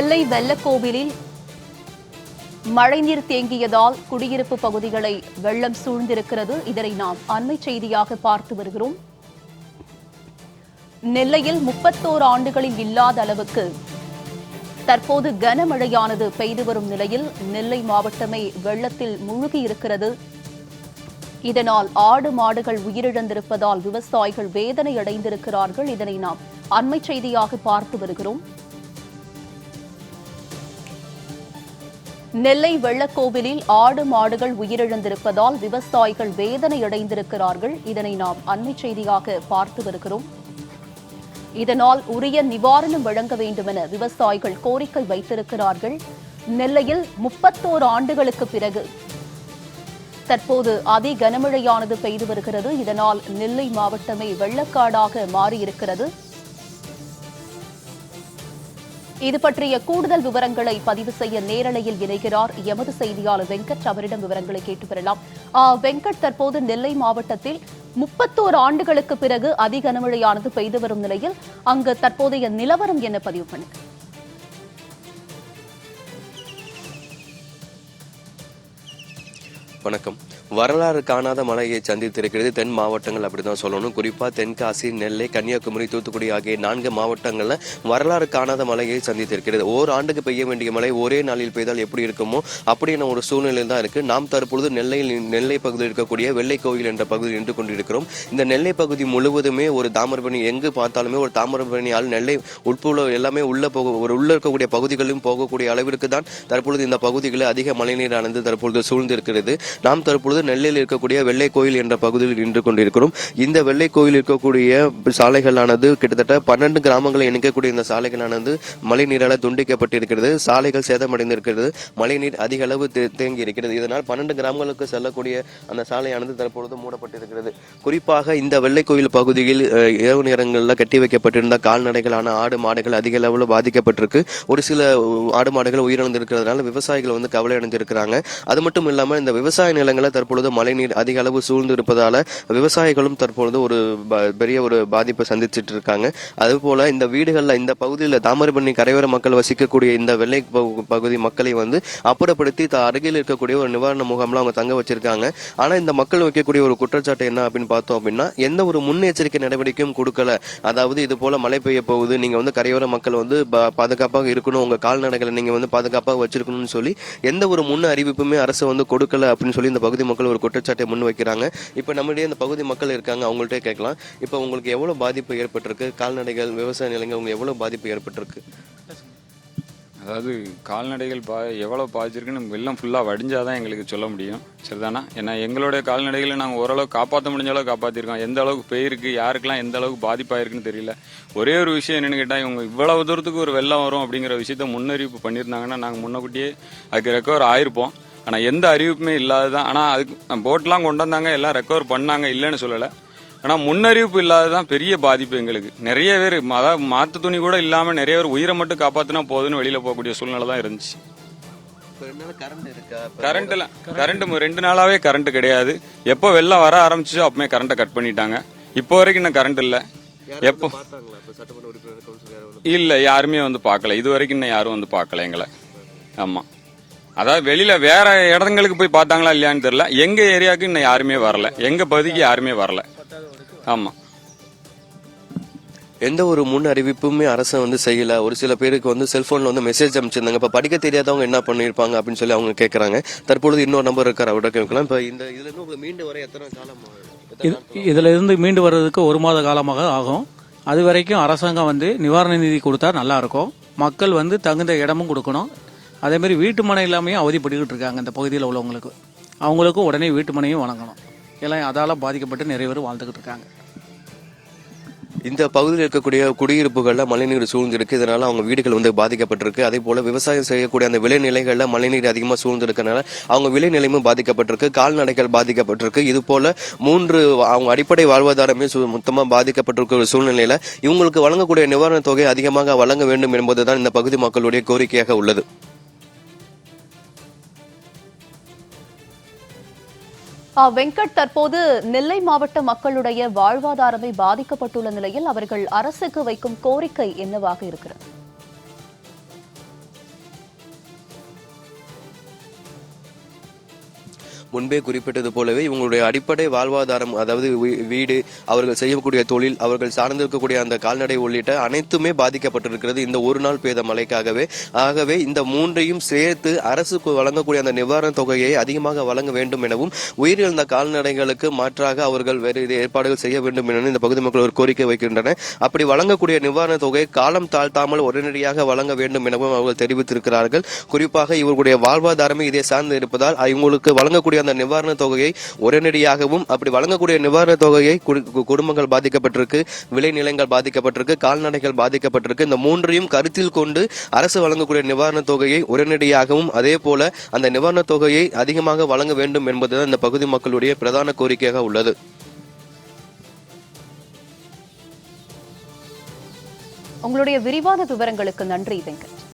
நெல்லை வெள்ளக்கோவிலில் மழைநீர் தேங்கியதால் குடியிருப்பு பகுதிகளை வெள்ளம் சூழ்ந்திருக்கிறது. இதனை நாம் அண்மை செய்தியாக பார்த்து வருகிறோம். நெல்லையில் முப்பத்தோரு ஆண்டுகளில் இல்லாத அளவுக்கு தற்போது கனமழையானது பெய்து வரும் நிலையில் நெல்லை மாவட்டமே வெள்ளத்தில் மூழ்கி இருக்கிறது. இதனால் ஆடு மாடுகள் உயிரிழந்திருப்பதால் விவசாயிகள் வேதனை அடைந்திருக்கிறார்கள். இதனை நாம் அண்மை செய்தியாக பார்த்து வருகிறோம். நெல்லை வெள்ளக்கோவிலில் ஆடு மாடுகள் உயிரிழந்திருப்பதால் விவசாயிகள் வேதனை அடைந்திருக்கிறார்கள் இதனை நாம் அண்மை செய்தியாக பார்த்து வருகிறோம். இதனால் உரிய நிவாரணம் வழங்க வேண்டுமென விவசாயிகள் கோரிக்கை வைத்திருக்கிறார்கள். நெல்லையில் முப்பத்தோரு ஆண்டுகளுக்கு பிறகு தற்போது அதி கனமழையானது பெய்து வருகிறது. இதனால் நெல்லை மாவட்டமே வெள்ளக்காடாக மாறியிருக்கிறது. இது பற்றிய கூடுதல் விவரங்களை பதிவு செய்ய நேரலையில் இணைகிறார் எமது செய்தியாளர் வெங்கட். அவரிடம் விவரங்களை கேட்டு பெறலாம். வெங்கட் தற்போது நெல்லை மாவட்டத்தில் முப்பத்தோரு ஆண்டுகளுக்கு பிறகு அதிக கனமழையானது பெய்து வரும் நிலையில் அங்கு தற்போதைய நிலவரம் என்ன பதிவு பண்ணுங்க. வணக்கம். வரலாறு காணாத மழையை சந்தித்திருக்கிறது தென் மாவட்டங்கள் அப்படிதான் சொல்லணும். குறிப்பா தென்காசி நெல்லை கன்னியாகுமரி தூத்துக்குடி ஆகிய நான்கு மாவட்டங்கள்ல வரலாறு காணாத மழையை சந்தித்திருக்கிறது. ஓர் ஆண்டுக்கு பெய்ய வேண்டிய மழை ஒரே நாளில் பெய்தால் எப்படி இருக்குமோ அப்படியான ஒரு சூழ்நிலை தான் இருக்கு. நாம் தற்பொழுது நெல்லையில் நெல்லை பகுதியில் இருக்கக்கூடிய வெள்ளை கோயில் என்ற பகுதியில் நின்று கொண்டிருக்கிறோம். இந்த நெல்லை பகுதி முழுவதுமே ஒரு தாமிரபரணி எங்கு பார்த்தாலுமே ஒரு தாமிரபரணியால் நெல்லை உட்புல எல்லாமே உள்ள போக ஒரு உள்ள இருக்கக்கூடிய பகுதிகளிலும் போகக்கூடிய அளவிற்கு தான் தற்பொழுது இந்த பகுதிகளில் அதிக மழைநீரானது தற்பொழுது சூழ்ந்திருக்கிறது. நாம் தற்பொழுது நெல்லையில் இருக்கக்கூடிய வெள்ளை கோயில் என்ற பகுதியில் நின்று கொண்டிருக்கிறோம். இந்த வெள்ளை கோயில் இருக்கக்கூடிய சாலைகளானது கிட்டத்தட்ட பன்னெண்டு கிராமங்களை இணைக்கக்கூடிய இந்த சாலைகளானது மழைநீரால் துண்டிக்கப்பட்டிருக்கிறது. சாலைகள் சேதமடைந்திருக்கிறது. மழைநீர் அதிக அளவு தே- தேங்கி இருக்கிறது. இதனால் பன்னெண்டு கிராமங்களுக்கு செல்லக்கூடிய அந்த சாலையானது தற்பொழுது மூடப்பட்டிருக்கிறது. குறிப்பாக இந்த வெள்ளை கோயில் பகுதியில் இரவு நேரங்களில் கட்டி வைக்கப்பட்டிருந்த கால்நடைகளான ஆடு மாடுகள் அதிக அளவில் பாதிக்கப்பட்டிருக்கு. ஒரு சில ஆடு மாடுகள் உயிரிழந்திருக்கிறதுனால விவசாயிகள் வந்து கவலை அடைஞ்சிருக்கிறாங்க. அது மட்டும் இல்லாமல் இந்த விவசாய நிலங்களில் தற்பொழுது மழைநீர் அதிக அளவு சூழ்ந்து இருப்பதால் விவசாயிகளும் தற்பொழுது ஒரு ப- பெரிய ஒரு பாதிப்பை சந்திச்சுட்டு இருக்காங்க அதுபோல இந்த வீடுகளில் இந்த பகுதியில் தாமிரபரணி கரையோர மக்கள் வசிக்கக்கூடிய இந்த வெள்ளை பகு- பகுதி மக்களை வந்து அப்புறப்படுத்தி த- அருகில் இருக்கக்கூடிய ஒரு நிவாரண முகாமில் அவங்க தங்க வச்சிருக்காங்க. ஆனால் இந்த மக்கள் வைக்கக்கூடிய ஒரு குற்றச்சாட்டு என்ன அப்படின்னு பார்த்தோம் அப்படின்னா எந்த ஒரு முன்னெச்சரிக்கை நடவடிக்கையும் கொடுக்கல. அதாவது இது போல மழை பெய்ய போகுது நீங்கள் வந்து கரையோர மக்கள் வந்து பாதுகாப்பாக இருக்கணும் உங்கள் கால்நடைகளை நீங்கள் வந்து பாதுகாப்பாக வச்சிருக்கணும்னு சொல்லி எந்த ஒரு முன் அறிவிப்புமே அரசு வந்து கொடுக்கல அப்படின்னு சொல்லி இந்த பகுதி மக்கள் ஒரு குற்றச்சாட்டை முன் வைக்கிறாங்க இப்போ நம்மிடையே இந்த பகுதி மக்கள் இருக்காங்க அவங்கள்ட்டே கேட்கலாம். இப்போ உங்களுக்கு எவ்வளோ பாதிப்பு ஏற்பட்டிருக்கு? கால்நடைகள் விவசாய நிலங்கள் உங்களுக்கு எவ்வளோ பாதிப்பு ஏற்பட்டிருக்கு? அதாவது கால்நடைகள் பா எவ்வளோ பாதிச்சிருக்குன்னு வெள்ளம் ஃபுல்லாக வடிஞ்சாதான் எங்களுக்கு சொல்ல முடியும். சரிதானா? ஏன்னா எங்களுடைய கால்நடைகளை நாங்கள் ஓரளவு காப்பாற்ற முடிஞ்ச அளவுக்கு காப்பாற்றிருக்கோம் எந்த அளவுக்கு போயிருக்கு யாருக்கெல்லாம் எந்த அளவுக்கு பாதிப்பாயிருக்குன்னு தெரியல. ஒரே ஒரு விஷயம் என்னென்னு கேட்டால் இவங்க இவ்வளவு தூரத்துக்கு ஒரு வெள்ளம் வரும் அப்படிங்கிற விஷயத்த முன்னறிவிப்பு பண்ணியிருந்தாங்கன்னா நாங்கள் முன்னக்கூட்டியே அதுக்கு ரெக்கவர் ஆயிருப்போம். ஆனால் எந்த அறிவிப்புமே இல்லாததான் ஆனால் அதுக்கு போட்லாம் கொண்டு வந்தாங்க எல்லாம் ரெக்கவர் பண்ணாங்க இல்லைன்னு சொல்லலை. ஆனால் முன்னறிவிப்பு இல்லாததான் பெரிய பாதிப்பு எங்களுக்கு. நிறைய பேர் அதாவது மாற்று துணி கூட இல்லாமல் நிறைய பேர் உயிரை மட்டும் காப்பாற்றினா போதுன்னு வெளியில் போகக்கூடிய சூழ்நிலை தான் இருந்துச்சு. கரண்ட் இருக்கா? கரண்ட்ல கரண்ட் ரெண்டு நாளாவே கரண்ட் கிடையாது. எப்போ வெள்ளம் வர ஆரம்பிச்சோ அப்பமே கரண்ட்டை கட் பண்ணிட்டாங்க. இப்போ வரைக்கும் இன்னும் கரண்ட் இல்லை. எப்போ இல்லை யாருமே வந்து பார்க்கல. இது வரைக்கும் இன்னும் யாரும் வந்து பார்க்கல எங்களை. ஆமாம் அதாவது வெளியில வேற இடங்களுக்கு போய் பார்த்தாங்களா இல்லையான்னு தெரியல. எங்க ஏரியாவுக்கு இன்னும் யாருமே வரல. எங்க பகுதிக்கு யாருமே வரல. ஆமா. எந்த ஒரு முன் அறிவிப்புமே அரசு வந்து செய்யல. ஒரு சில பேருக்கு வந்து செல்போன்ல வந்து மெசேஜ் அனுப்பிச்சிருந்தாங்க இப்ப படிக்க தெரியாதவங்க என்ன பண்ணிருப்பாங்க அப்படின்னு சொல்லி அவங்க கேக்குறாங்க. தற்பொழுது இன்னொரு நம்பர் இருக்காரு அவர்கிட்ட கேட்கலாம். இப்ப இந்த இதுல இருந்து மீண்டு வர எத்தனை காலம்? இதில் இருந்து மீண்டு வர்றதுக்கு ஒரு மாத காலமாக ஆகும். அது வரைக்கும் அரசாங்கம் வந்து நிவாரண நிதி கொடுத்தா நல்லா இருக்கும். மக்கள் வந்து தகுந்த இடமும் கொடுக்கணும். அதே மாதிரி வீட்டு மனை இல்லாமையும் அவதிப்பட்டுக்கிட்டு இருக்காங்க இந்த பகுதியில் உள்ளவங்களுக்கு. அவங்களுக்கும் உடனே வீட்டு மனையும் வழங்கணும் எல்லாம் அதால் பாதிக்கப்பட்டு நிறைய பேர் வாழ்ந்துக்கிட்டு இருக்காங்க. இந்த பகுதியில் இருக்கக்கூடிய குடியிருப்புகளில் மழைநீர் சூழ்ந்திருக்கு. இதனால் அவங்க வீடுகள் வந்து பாதிக்கப்பட்டிருக்கு. அதே போல் விவசாயம் செய்யக்கூடிய அந்த விளைநிலைகளில் மழைநீர் அதிகமாக சூழ்ந்திருக்கனால அவங்க விளைநிலையும் பாதிக்கப்பட்டிருக்கு. கால்நடைகள் பாதிக்கப்பட்டிருக்கு. இது போல் மூன்று அவங்க அடிப்படை வாழ்வாதாரமே மொத்தமாக பாதிக்கப்பட்டிருக்கிற ஒரு இவங்களுக்கு வழங்கக்கூடிய நிவாரணத் தொகை அதிகமாக வழங்க வேண்டும் என்பதுதான் இந்த பகுதி மக்களுடைய கோரிக்கையாக உள்ளது. வெங்கட் தற்போது நெல்லை மாவட்ட மக்களுடைய வாழ்வாதாரமே பாதிக்கப்பட்டுள்ள நிலையில் அவர்கள் அரசுக்கு வைக்கும் கோரிக்கை என்னவாக இருக்கிறது? முன்பே குறிப்பிட்டது போலவே இவங்களுடைய அடிப்படை வாழ்வாதாரம் அதாவது வீ- வீடு அவர்கள் செய்யக்கூடிய தொழில் அவர்கள் சார்ந்திருக்கக்கூடிய அந்த கால்நடை உள்ளிட்ட அனைத்துமே பாதிக்கப்பட்டிருக்கிறது இந்த ஒரு நாள் பெய்த மழைக்காகவே. ஆகவே இந்த மூன்றையும் சேர்த்து அரசுக்கு வழங்கக்கூடிய அந்த நிவாரண தொகையை அதிகமாக வழங்க வேண்டும் எனவும் உயிரிழந்த கால்நடைகளுக்கு மாற்றாக அவர்கள் வேறு ஏற்பாடுகள் செய்ய வேண்டும் என இந்த பகுதி மக்கள் ஒரு கோரிக்கை வைக்கின்றனர். அப்படி வழங்கக்கூடிய நிவாரண தொகை காலம் தாழ்த்தாமல் உடனடியாக வழங்க வேண்டும் எனவும் அவர்கள் தெரிவித்திருக்கிறார்கள். குறிப்பாக இவர்களுடைய வாழ்வாதாரமே இதை சார்ந்து இருப்பதால் இவங்களுக்கு வழங்கக்கூடிய அந்த நிவாரண தொகையை உடனடியாகவும் அப்படி வழங்கக்கூடிய நிவாரண தொகையை குடும்பங்கள் பாதிக்கப்பட்டிருக்கு விளைநிலங்கள் பாதிக்கப்பட்டிருக்கு கால்நடைகள் பாதிக்கப்பட்டிருக்கு. இந்த மூன்றையும் கருத்தில் கொண்டு அரசு வழங்கக்கூடிய நிவாரண தொகையை உடனடியாகவும் அதே போல அந்த நிவாரண தொகையை அதிகமாக வழங்க வேண்டும் என்பதுதான் இந்த பகுதி மக்களுடைய பிரதான கோரிக்கையாக உள்ளது. உங்களுடைய விரிவான விவரங்களுக்கு நன்றி வெங்கட்.